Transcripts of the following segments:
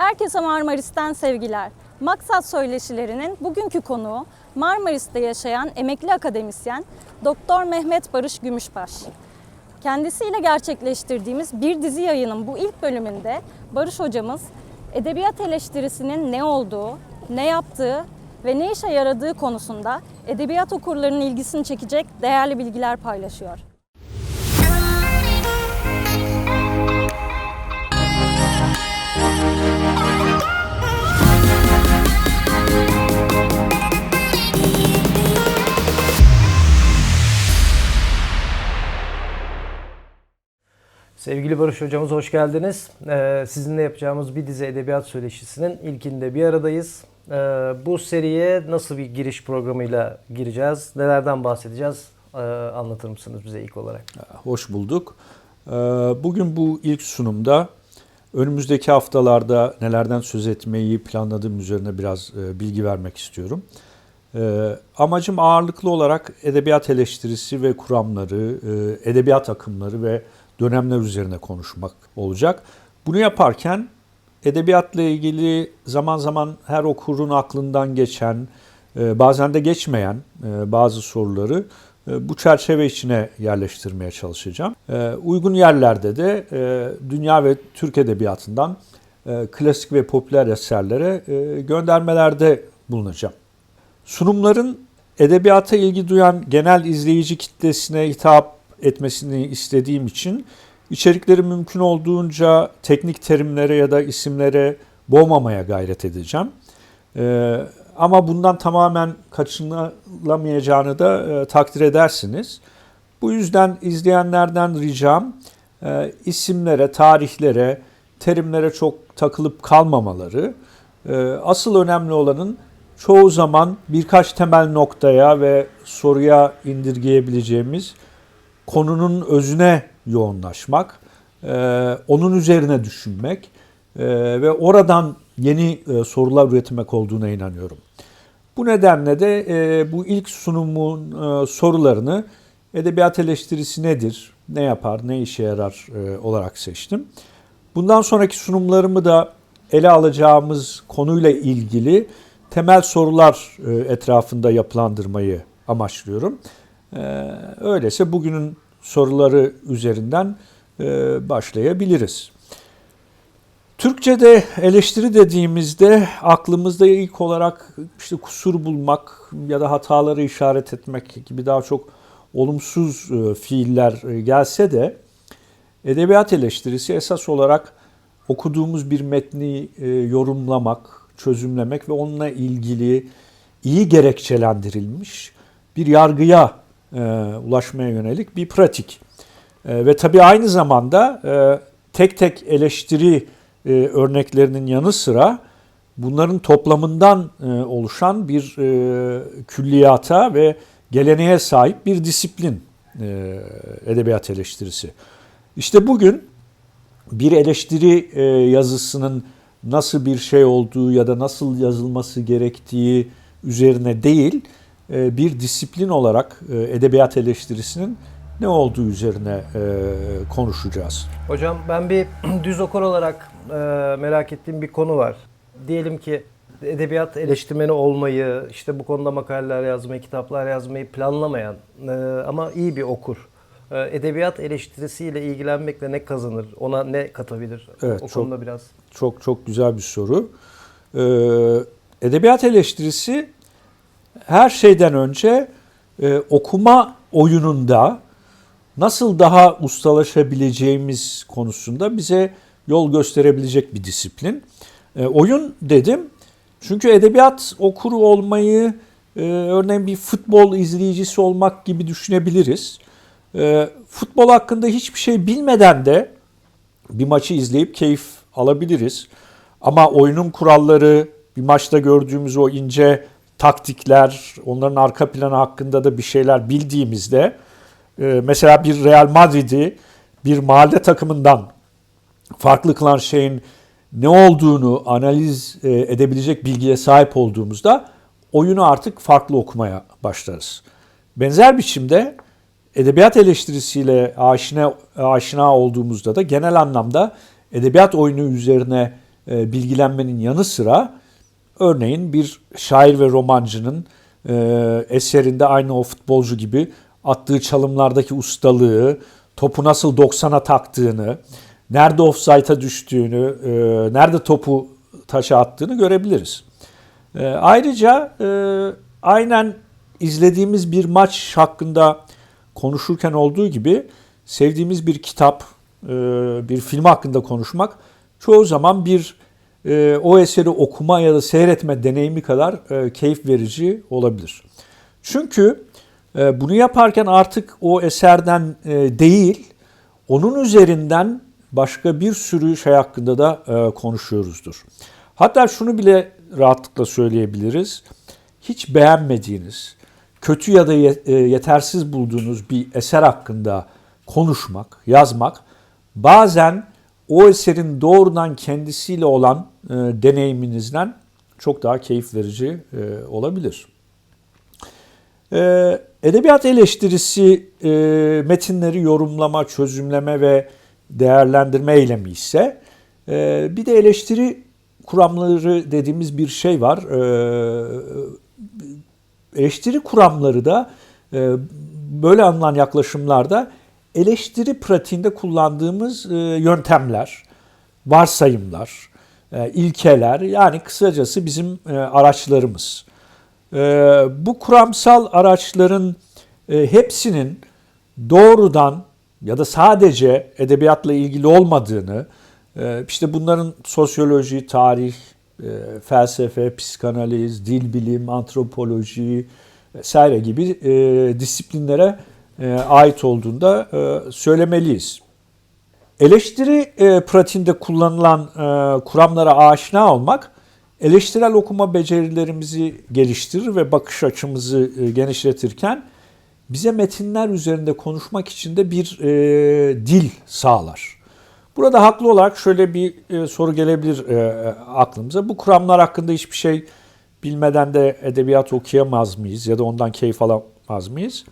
Herkese Marmaris'ten sevgiler. Maksat Söyleşilerinin bugünkü konuğu Marmaris'te yaşayan emekli akademisyen Doktor Mehmet Barış Gümüşbaş. Kendisiyle gerçekleştirdiğimiz bir dizi yayının bu ilk bölümünde Barış hocamız edebiyat eleştirisinin ne olduğu, ne yaptığı ve ne işe yaradığı konusunda edebiyat okurlarının ilgisini çekecek değerli bilgiler paylaşıyor. Sevgili Barış hocamız hoş geldiniz. Ee, sizinle yapacağımız bir dizi edebiyat söyleşisinin ilkinde bir aradayız. Ee, bu seriye nasıl bir giriş programıyla gireceğiz? Nelerden bahsedeceğiz? Ee, anlatır mısınız bize ilk olarak? Hoş bulduk. Ee, Bugün bu ilk sunumda önümüzdeki haftalarda nelerden söz etmeyi planladığım üzerine biraz e, bilgi vermek istiyorum. Ee, Amacım ağırlıklı olarak edebiyat eleştirisi ve kuramları, e, edebiyat akımları ve dönemler üzerine konuşmak olacak. Bunu yaparken edebiyatla ilgili zaman zaman her okurun aklından geçen, e, bazen de geçmeyen e, bazı soruları e, bu çerçeve içine yerleştirmeye çalışacağım. Uygun yerlerde de dünya ve Türk edebiyatından klasik ve popüler eserlere göndermelerde bulunacağım. Sunumların edebiyata ilgi duyan genel izleyici kitlesine hitap etmesini istediğim için içerikleri mümkün olduğunca teknik terimlere ya da isimlere boğmamaya gayret edeceğim. Ee, ama bundan tamamen kaçınılamayacağını da e, takdir edersiniz. Bu yüzden izleyenlerden ricam e, isimlere, tarihlere, terimlere çok takılıp kalmamaları. E, asıl önemli olanın çoğu zaman birkaç temel noktaya ve soruya indirgeyebileceğimiz konunun özüne yoğunlaşmak, e, onun üzerine düşünmek e, ve oradan yeni e, sorular üretmek olduğuna inanıyorum. Bu nedenle de bu ilk sunumun sorularını edebiyat eleştirisi nedir, ne yapar, ne işe yarar olarak seçtim. Bundan sonraki sunumlarımı da ele alacağımız konuyla ilgili temel sorular etrafında yapılandırmayı amaçlıyorum. E, öyleyse bugünün soruları üzerinden e, başlayabiliriz. Türkçe'de eleştiri dediğimizde aklımızda ilk olarak işte kusur bulmak ya da hataları işaret etmek gibi daha çok olumsuz e, fiiller e, gelse de edebiyat eleştirisi esas olarak okuduğumuz bir metni yorumlamak, çözümlemek ve onunla ilgili iyi gerekçelendirilmiş bir yargıya e, ulaşmaya yönelik bir pratik. E, ve tabii aynı zamanda e, tek tek eleştiri e, örneklerinin yanı sıra bunların toplamından e, oluşan bir e, külliyata ve geleneğe sahip bir disiplin e, edebiyat eleştirisi. İşte bugün bir eleştiri e, yazısının nasıl bir şey olduğu ya da nasıl yazılması gerektiği üzerine değil, bir disiplin olarak e, edebiyat eleştirisinin ne olduğu üzerine e, konuşacağız. Hocam ben bir düz okur olarak e, merak ettiğim bir konu var. Diyelim ki edebiyat eleştirmeni olmayı, işte bu konuda makaleler yazmayı, kitaplar yazmayı planlamayan e, ama iyi bir okur. E, edebiyat eleştirisiyle ilgilenmekle ne kazanır? Ona ne katabilir? Evet, o çok- konuda biraz. Çok çok güzel bir soru. Edebiyat eleştirisi her şeyden önce e, okuma oyununda nasıl daha ustalaşabileceğimiz konusunda bize yol gösterebilecek bir disiplin. E, oyun dedim çünkü edebiyat okuru olmayı e, örneğin bir futbol izleyicisi olmak gibi düşünebiliriz. E, futbol hakkında hiçbir şey bilmeden de bir maçı izleyip keyif alabiliriz. Ama oyunun kuralları, bir maçta gördüğümüz o ince taktikler, onların arka planı hakkında da bir şeyler bildiğimizde e, mesela bir Real Madrid'i bir mahalle takımından farklı kılan şeyin ne olduğunu analiz e, edebilecek bilgiye sahip olduğumuzda oyunu artık farklı okumaya başlarız. Benzer biçimde edebiyat eleştirisiyle aşina, aşina olduğumuzda da genel anlamda edebiyat oyunu üzerine e, bilgilenmenin yanı sıra örneğin bir şair ve romancının e, eserinde aynı o futbolcu gibi attığı çalımlardaki ustalığı, topu nasıl 90'a taktığını, nerede offside'a düştüğünü, e, nerede topu taşa attığını görebiliriz. E, ayrıca e, aynen izlediğimiz bir maç hakkında konuşurken olduğu gibi sevdiğimiz bir kitap, e, bir film hakkında konuşmak çoğu zaman bir e, o eseri okuma ya da seyretme deneyimi kadar e, keyif verici olabilir. Çünkü e, bunu yaparken artık o eserden e, değil, onun üzerinden başka bir sürü şey hakkında da e, konuşuyoruzdur. Hatta şunu bile rahatlıkla söyleyebiliriz. Hiç beğenmediğiniz, kötü ya da e, yetersiz bulduğunuz bir eser hakkında konuşmak, yazmak bazen o eserin doğrudan kendisiyle olan e, deneyiminizden çok daha keyif verici e, olabilir. E, edebiyat eleştirisi e, metinleri yorumlama, çözümleme ve değerlendirme eylemi ise e, bir de eleştiri kuramları dediğimiz bir şey var. E, eleştiri kuramları da e, böyle anılan yaklaşımlarda eleştiri pratiğinde kullandığımız e, yöntemler, varsayımlar, e, ilkeler yani kısacası bizim e, araçlarımız. Bu kuramsal araçların hepsinin doğrudan ya da sadece edebiyatla ilgili olmadığını, işte bunların sosyoloji, tarih, felsefe, psikanaliz, dil bilim, antropoloji vesaire gibi e, disiplinlere ait olduğunda e, söylemeliyiz. Eleştiri e, pratiğinde kullanılan e, kuramlara aşina olmak eleştirel okuma becerilerimizi geliştirir ve bakış açımızı e, genişletirken bize metinler üzerinde konuşmak için de bir e, dil sağlar. Burada haklı olarak şöyle bir e, soru gelebilir e, aklımıza. Bu kuramlar hakkında hiçbir şey bilmeden de edebiyat okuyamaz mıyız ya da ondan keyif alamaz mıyız?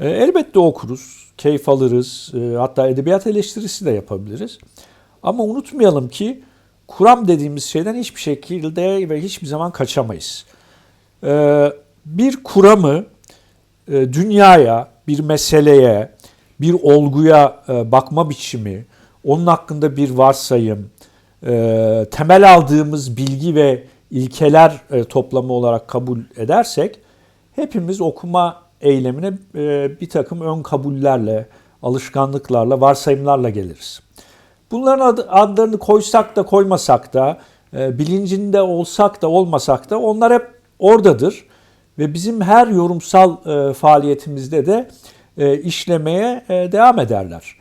E, elbette okuruz, keyif alırız, e, hatta edebiyat eleştirisi de yapabiliriz. Ama unutmayalım ki kuram dediğimiz şeyden hiçbir şekilde ve hiçbir zaman kaçamayız. E, bir kuramı e, dünyaya, bir meseleye, bir olguya e, bakma biçimi, onun hakkında bir varsayım, e, temel aldığımız bilgi ve ilkeler e, toplamı olarak kabul edersek hepimiz okuma eylemine e, bir takım ön kabullerle, alışkanlıklarla, varsayımlarla geliriz. Bunların adlarını koysak da koymasak da, e, bilincinde olsak da olmasak da onlar hep oradadır. Ve bizim her yorumsal e, faaliyetimizde de işlemeye devam ederler.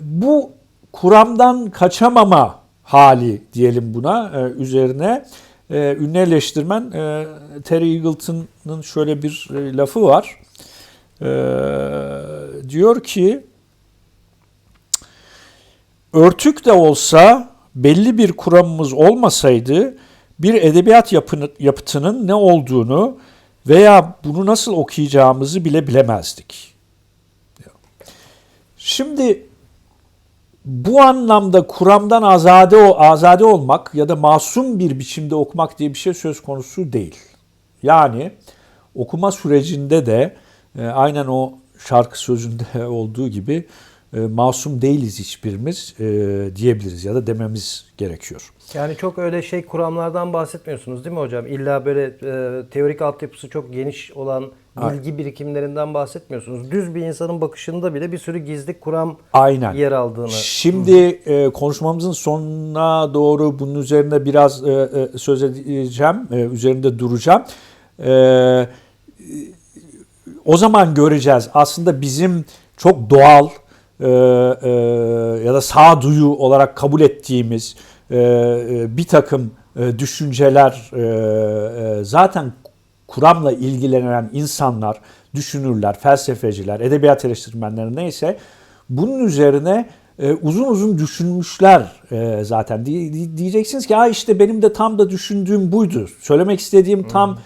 Bu kuramdan kaçamama hali diyelim buna üzerine e, ünlü eleştirmen e, Terry Eagleton'ın şöyle bir e, lafı var. E, diyor ki örtük de olsa belli bir kuramımız olmasaydı bir edebiyat yapını, yapıtının ne olduğunu veya bunu nasıl okuyacağımızı bile bilemezdik. Şimdi bu anlamda kuramdan azade o azade olmak ya da masum bir biçimde okumak diye bir şey söz konusu değil. Yani okuma sürecinde de e, aynen o şarkı sözünde olduğu gibi e, masum değiliz hiçbirimiz e, diyebiliriz ya da dememiz gerekiyor. Yani çok öyle şey kuramlardan bahsetmiyorsunuz değil mi hocam? İlla böyle e, teorik altyapısı çok geniş olan bilgi birikimlerinden bahsetmiyorsunuz. Düz bir insanın bakışında bile bir sürü gizli kuram Aynen. yer aldığını. Şimdi e, konuşmamızın sonuna doğru bunun üzerine biraz e, e, söz edeceğim, e, üzerinde duracağım. E, o zaman göreceğiz aslında bizim çok doğal e, e, ya da sağduyu olarak kabul ettiğimiz e, e, bir takım e, düşünceler e, e, zaten kuramla ilgilenen insanlar, düşünürler, felsefeciler, edebiyat eleştirmenleri neyse bunun üzerine e, uzun uzun düşünmüşler e, zaten. Diye- diye- diyeceksiniz ki ha işte benim de tam da düşündüğüm buydu. Söylemek istediğim tam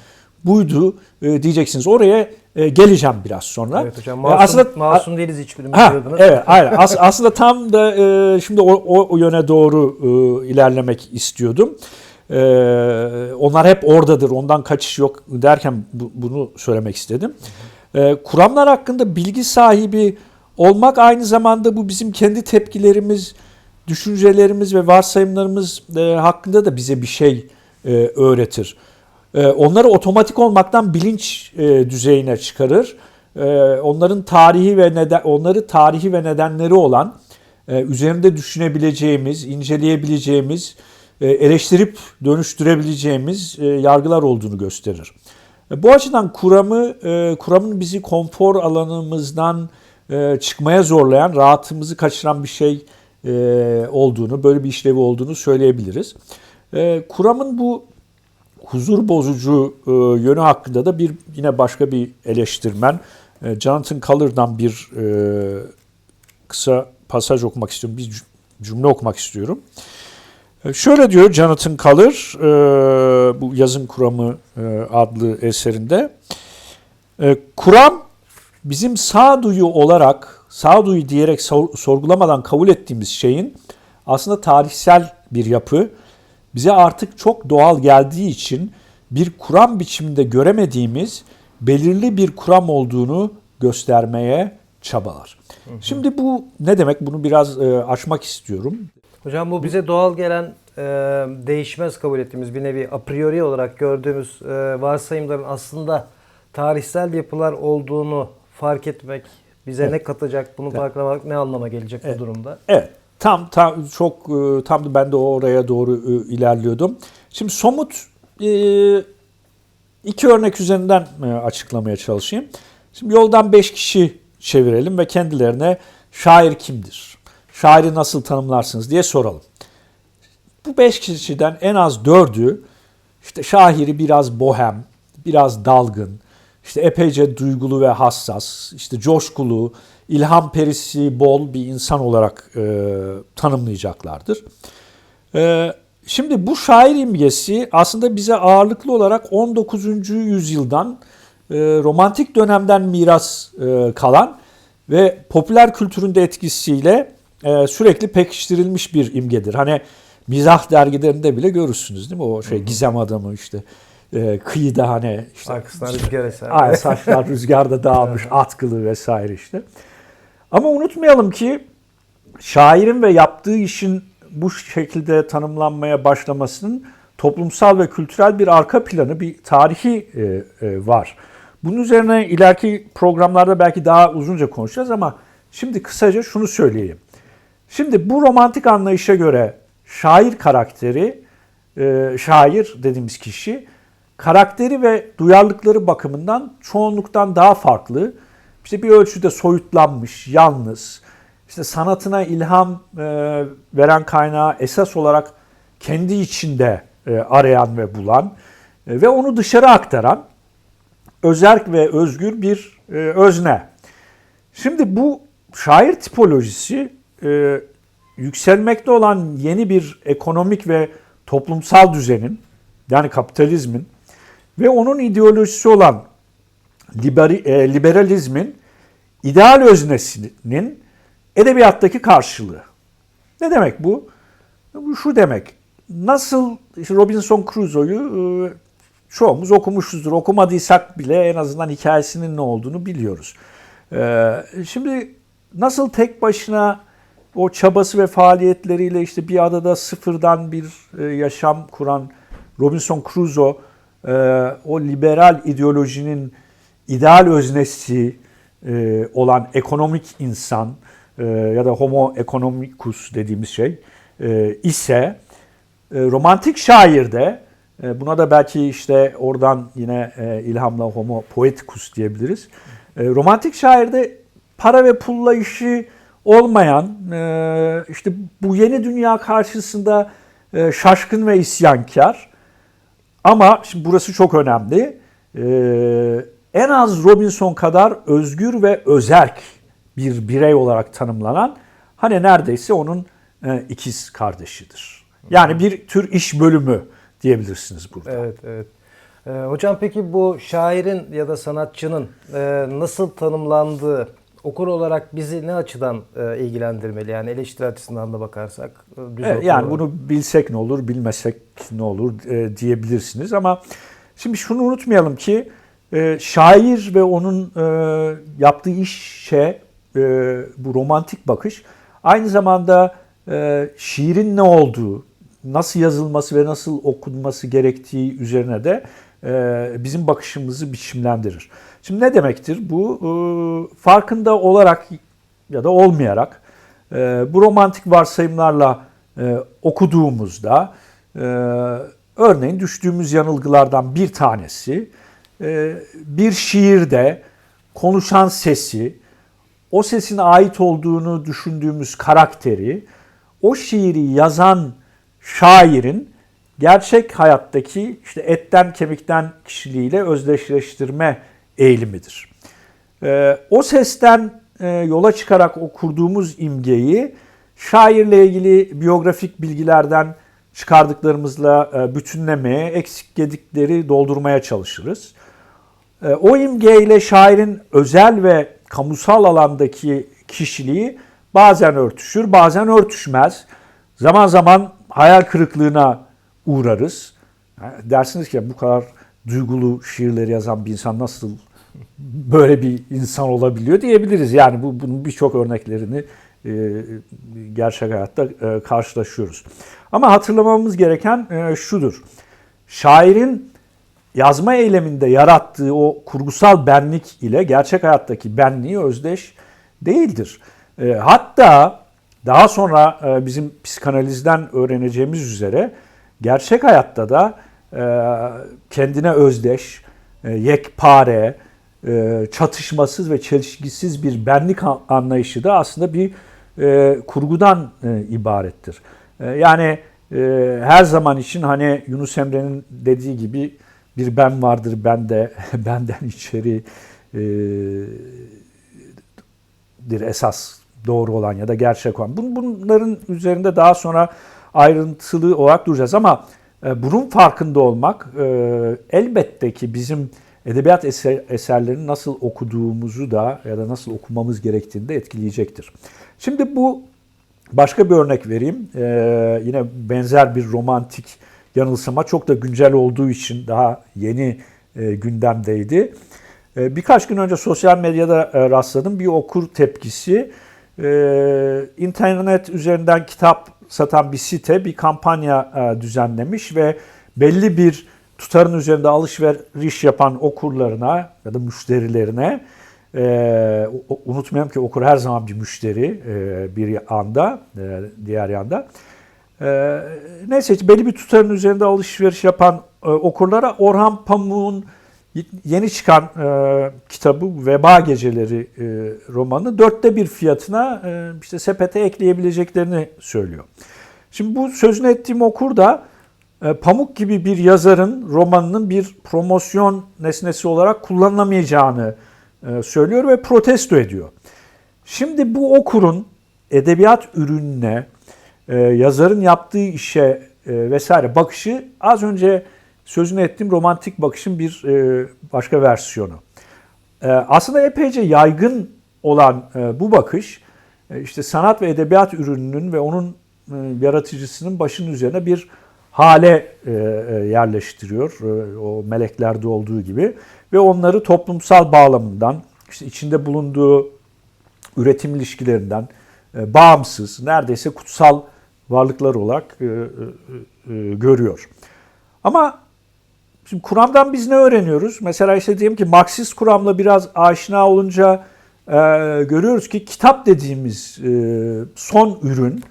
buydu e, diyeceksiniz. Oraya e, geleceğim biraz sonra. Evet hocam E, masum, aslında masum değiliz hiçbirimiz Ha, diyordunuz. evet, aynen. As- aslında tam da e, şimdi o, o, o yöne doğru e, ilerlemek istiyordum. E, onlar hep oradadır, ondan kaçış yok derken bu- bunu söylemek istedim. E, kuramlar hakkında bilgi sahibi olmak aynı zamanda bu bizim kendi tepkilerimiz, düşüncelerimiz ve varsayımlarımız e, hakkında da bize bir şey e, öğretir. E, onları otomatik olmaktan bilinç e, düzeyine çıkarır. E, onların tarihi ve neden onları tarihi ve nedenleri olan e, üzerinde düşünebileceğimiz, inceleyebileceğimiz, eleştirip dönüştürebileceğimiz e, yargılar olduğunu gösterir. E, bu açıdan kuramı e, kuramın bizi konfor alanımızdan e, çıkmaya zorlayan, rahatımızı kaçıran bir şey e, olduğunu, böyle bir işlevi olduğunu söyleyebiliriz. E, kuramın bu huzur bozucu e, yönü hakkında da bir yine başka bir eleştirmen e, Jonathan Coller'dan bir e, kısa pasaj okumak istiyorum. Bir cü- cümle okumak istiyorum. E, şöyle diyor Jonathan Collar e, bu yazın kuramı e, adlı eserinde. Kuram bizim sağduyu olarak sağduyu diyerek sor- sorgulamadan kabul ettiğimiz şeyin aslında tarihsel bir yapı bize artık çok doğal geldiği için bir kuram biçiminde göremediğimiz belirli bir kuram olduğunu göstermeye çabalar. Şimdi bu ne demek? Bunu biraz e, açmak istiyorum. Hocam bu bize doğal gelen e, değişmez kabul ettiğimiz bir nevi a priori olarak gördüğümüz e, varsayımların aslında tarihsel yapılar olduğunu fark etmek bize Evet. ne katacak? Bunu farkına varmak ne anlama gelecek bu durumda? Evet. Tam tam çok e, tam da ben de oraya doğru ilerliyordum. Şimdi somut iki örnek üzerinden açıklamaya çalışayım. Şimdi yoldan beş kişi çevirelim ve kendilerine şair kimdir? Şairi nasıl tanımlarsınız diye soralım. Bu beş kişiden en az dördü işte şairi biraz bohem, biraz dalgın, işte epeyce duygulu ve hassas, işte coşkulu, ilham perisi bol bir insan olarak e, tanımlayacaklardır. E, şimdi bu şair imgesi aslında bize ağırlıklı olarak 19. yüzyıldan e, romantik dönemden miras e, kalan ve popüler kültüründe etkisiyle e, sürekli pekiştirilmiş bir imgedir. Hani mizah dergilerinde bile görürsünüz değil mi? O şey gizem adamı işte e, kıyıda hani işte Arkasından rüzgar eser. Ay, saçlar rüzgarda dağılmış, atkılı vesaire işte. Ama unutmayalım ki şairin ve yaptığı işin bu şekilde tanımlanmaya başlamasının toplumsal ve kültürel bir arka planı, bir tarihi e, e, var. Bunun üzerine ileriki programlarda belki daha uzunca konuşacağız ama şimdi kısaca şunu söyleyeyim. Şimdi bu romantik anlayışa göre şair karakteri, e, şair dediğimiz kişi karakteri ve duyarlılıkları bakımından çoğunluktan daha farklı. İşte bir ölçüde soyutlanmış, yalnız, işte sanatına ilham e, veren kaynağı esas olarak kendi içinde e, arayan ve bulan ve onu dışarı aktaran özerk ve özgür bir özne. Şimdi bu şair tipolojisi e, yükselmekte olan yeni bir ekonomik ve toplumsal düzenin yani kapitalizmin ve onun ideolojisi olan e, liberalizmin ideal öznesinin edebiyattaki karşılığı. Ne demek bu? Bu şu demek. Nasıl işte Robinson Crusoe'yu e, çoğumuz okumuşuzdur. Okumadıysak bile en azından hikayesinin ne olduğunu biliyoruz. E, şimdi nasıl tek başına o çabası ve faaliyetleriyle işte bir adada sıfırdan bir e, yaşam kuran Robinson Crusoe e, o liberal ideolojinin ideal öznesi e, olan ekonomik insan ya da homo economicus dediğimiz şey ise romantik şairde buna da belki işte oradan yine ilhamla homo poeticus diyebiliriz. Romantik şairde para ve pulla işi olmayan e, işte bu yeni dünya karşısında e, şaşkın ve isyankar ama şimdi burası çok önemli. Ee, en az Robinson kadar özgür ve özerk bir birey olarak tanımlanan hani neredeyse onun e, ikiz kardeşidir. Yani bir tür iş bölümü diyebilirsiniz burada. Evet, evet. Hocam peki bu şairin ya da sanatçının e, nasıl tanımlandığı okur olarak bizi ne açıdan e, ilgilendirmeli? Yani eleştiri açısından da bakarsak. e, düz Evet, yani olarak. bunu bilsek ne olur, bilmesek ne olur e, diyebilirsiniz ama şimdi şunu unutmayalım ki e, şair ve onun e, yaptığı işe e, bu romantik bakış aynı zamanda e, şiirin ne olduğu, nasıl yazılması ve nasıl okunması gerektiği üzerine de bizim bakışımızı biçimlendirir. Şimdi ne demektir bu? E, farkında olarak ya da olmayarak e, bu romantik varsayımlarla e, okuduğumuzda e, örneğin düştüğümüz yanılgılardan bir tanesi e, bir şiirde konuşan sesi, o sesin ait olduğunu düşündüğümüz karakteri, o şiiri yazan şairin gerçek hayattaki işte etten kemikten kişiliğiyle özdeşleştirme eğilimidir. Ee, o sesten e, yola çıkarak o kurduğumuz imgeyi şairle ilgili biyografik bilgilerden çıkardıklarımızla e, bütünlemeye, eksik gedikleri doldurmaya çalışırız. E, o imgeyle şairin özel ve kamusal alandaki kişiliği bazen örtüşür, bazen örtüşmez. Zaman zaman hayal kırıklığına uğrarız. Ha, Dersiniz ki bu kadar duygulu şiirleri yazan bir insan nasıl böyle bir insan olabiliyor diyebiliriz. Yani bu bunun birçok örneklerini e, gerçek hayatta e, karşılaşıyoruz. Ama hatırlamamız gereken e, şudur. Şairin yazma eyleminde yarattığı o kurgusal benlik ile gerçek hayattaki benliği özdeş değildir. E, hatta daha sonra e, bizim psikanalizden öğreneceğimiz üzere gerçek hayatta da e, kendine özdeş, e, yekpare, e, çatışmasız ve çelişkisiz bir benlik an- anlayışı da aslında bir kurgudan ibarettir. Yani her zaman için hani Yunus Emre'nin dediği gibi bir ben vardır bende, benden içeri dir esas doğru olan ya da gerçek olan. Bun- Bunların üzerinde daha sonra ayrıntılı olarak duracağız ama e, bunun farkında olmak e, elbette ki bizim edebiyat eser, eserlerini nasıl okuduğumuzu da ya da nasıl okumamız gerektiğini de etkileyecektir. Şimdi bu başka bir örnek vereyim. E, yine benzer bir romantik yanılsama çok da güncel olduğu için daha yeni gündemdeydi. Birkaç gün önce sosyal medyada rastladım bir okur tepkisi. E, internet üzerinden kitap satan bir site bir kampanya e, düzenlemiş ve belli bir tutarın üzerinde alışveriş yapan okurlarına ya da müşterilerine e, unutmayalım ki okur her zaman bir müşteri e, bir anda e, diğer yanda. E, neyse belli bir tutarın üzerinde alışveriş yapan okurlara Orhan Pamuk'un yeni çıkan e, kitabı Veba Geceleri e, romanı dörtte bir fiyatına e, işte sepete ekleyebileceklerini söylüyor. Şimdi bu sözünü ettiğim okur da e, Pamuk gibi bir yazarın romanının bir promosyon nesnesi olarak kullanılamayacağını e, söylüyor ve protesto ediyor. Şimdi bu okurun edebiyat ürününe, e, yazarın yaptığı işe e, vesaire bakışı az önce sözünü ettiğim romantik bakışın bir e, başka versiyonu. E, aslında epeyce yaygın olan e, bu bakış işte sanat ve edebiyat ürününün ve onun yaratıcısının başının üzerine bir hale yerleştiriyor o meleklerde olduğu gibi ve onları toplumsal bağlamından işte içinde bulunduğu üretim ilişkilerinden bağımsız neredeyse kutsal varlıklar olarak görüyor. Ama Şimdi kuramdan biz ne öğreniyoruz? Mesela işte diyelim ki Marksist kuramla biraz aşina olunca e, görüyoruz ki kitap dediğimiz e, son ürün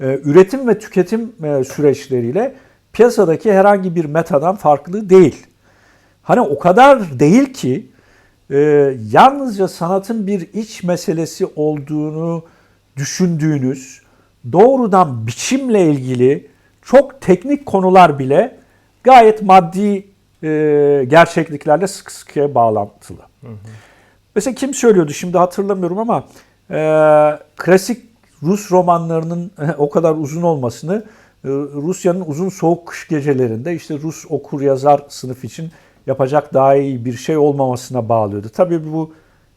e, üretim ve tüketim e, süreçleriyle piyasadaki herhangi bir metadan farklı değil. Hani o kadar değil ki e, yalnızca sanatın bir iç meselesi olduğunu düşündüğünüz doğrudan biçimle ilgili çok teknik konular bile gayet maddi e, gerçekliklerle sık sıkıya bağlantılı. Mesela kim söylüyordu şimdi hatırlamıyorum ama e, klasik Rus romanlarının o kadar uzun olmasını e, Rusya'nın uzun soğuk kış gecelerinde işte Rus okur yazar sınıf için yapacak daha iyi bir şey olmamasına bağlıyordu. Tabii bu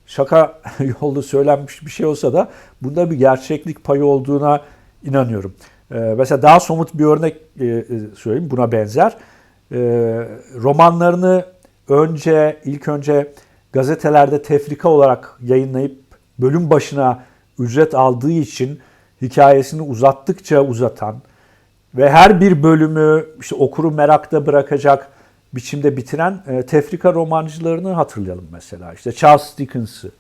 şaka yollu söylenmiş bir şey olsa da bunda bir gerçeklik payı olduğuna inanıyorum. Ee, mesela daha somut bir örnek e, e, söyleyeyim buna benzer. Ee, romanlarını önce ilk önce gazetelerde tefrika olarak yayınlayıp bölüm başına ücret aldığı için hikayesini uzattıkça uzatan ve her bir bölümü işte okuru merakta bırakacak biçimde bitiren e, tefrika romancılarını hatırlayalım mesela. İşte Charles Dickens'ı,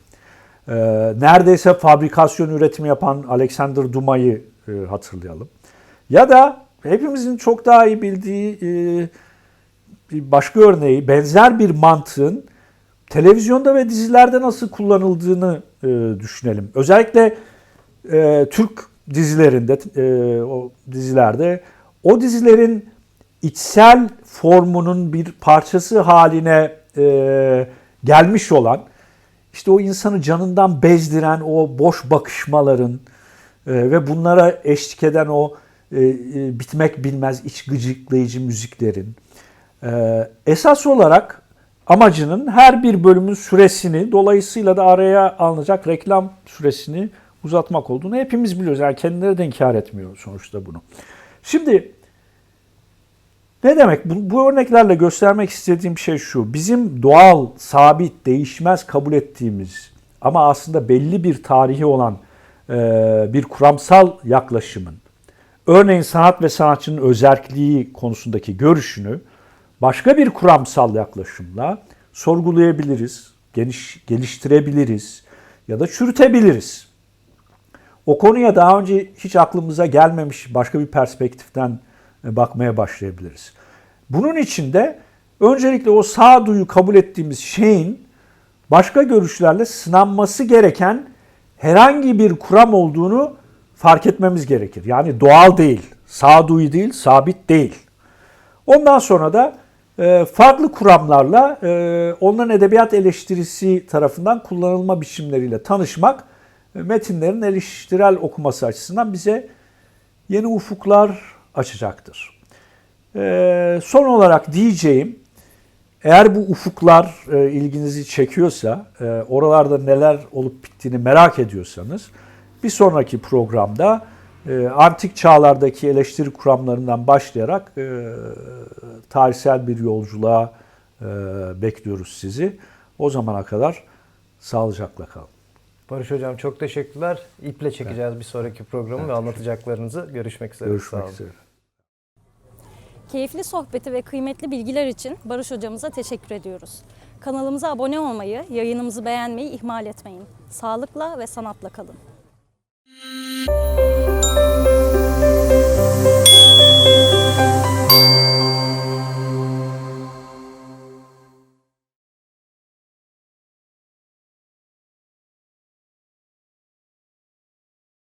e, neredeyse fabrikasyon üretimi yapan Alexander Dumas'ı e, hatırlayalım. Ya da hepimizin çok daha iyi bildiği e, bir başka örneği benzer bir mantığın televizyonda ve dizilerde nasıl kullanıldığını e, düşünelim. Özellikle e, Türk dizilerinde, e, o dizilerde o dizilerin içsel formunun bir parçası haline e, gelmiş olan, işte o insanı canından bezdiren o boş bakışmaların e, ve bunlara eşlik eden o e, e, bitmek bilmez iç gıcıklayıcı müziklerin esas olarak amacının her bir bölümün süresini dolayısıyla da araya alınacak reklam süresini uzatmak olduğunu hepimiz biliyoruz. Yani kendileri de inkar etmiyor sonuçta bunu. Şimdi ne demek? Bu, bu örneklerle göstermek istediğim şey şu. Bizim doğal, sabit, değişmez kabul ettiğimiz ama aslında belli bir tarihi olan e, bir kuramsal yaklaşımın, örneğin sanat ve sanatçının özerkliği konusundaki görüşünü başka bir kuramsal yaklaşımla sorgulayabiliriz, geniş, geliştirebiliriz ya da çürütebiliriz. O konuya daha önce hiç aklımıza gelmemiş başka bir perspektiften e, bakmaya başlayabiliriz. Bunun için de öncelikle o sağduyu kabul ettiğimiz şeyin başka görüşlerle sınanması gereken herhangi bir kuram olduğunu fark etmemiz gerekir. Yani doğal değil, sağduyu değil, sabit değil. Ondan sonra da farklı kuramlarla e, onların edebiyat eleştirisi tarafından kullanılma biçimleriyle tanışmak e, metinlerin eleştirel okuması açısından bize yeni ufuklar açacaktır. E, son olarak diyeceğim, eğer bu ufuklar e, ilginizi çekiyorsa, oralarda neler olup bittiğini merak ediyorsanız, bir sonraki programda e, antik çağlardaki eleştiri kuramlarından başlayarak e, tarihsel bir yolculuğa e, bekliyoruz sizi. O zamana kadar sağlıcakla kalın. Barış Hocam çok teşekkürler. İple çekeceğiz bir sonraki programı ve anlatacaklarınızı. Görüşmek üzere. Sağ Görüşmek olun. üzere. Keyifli sohbeti ve kıymetli bilgiler için Barış hocamıza teşekkür ediyoruz. Kanalımıza abone olmayı, yayınımızı beğenmeyi ihmal etmeyin. Sağlıkla ve sanatla kalın.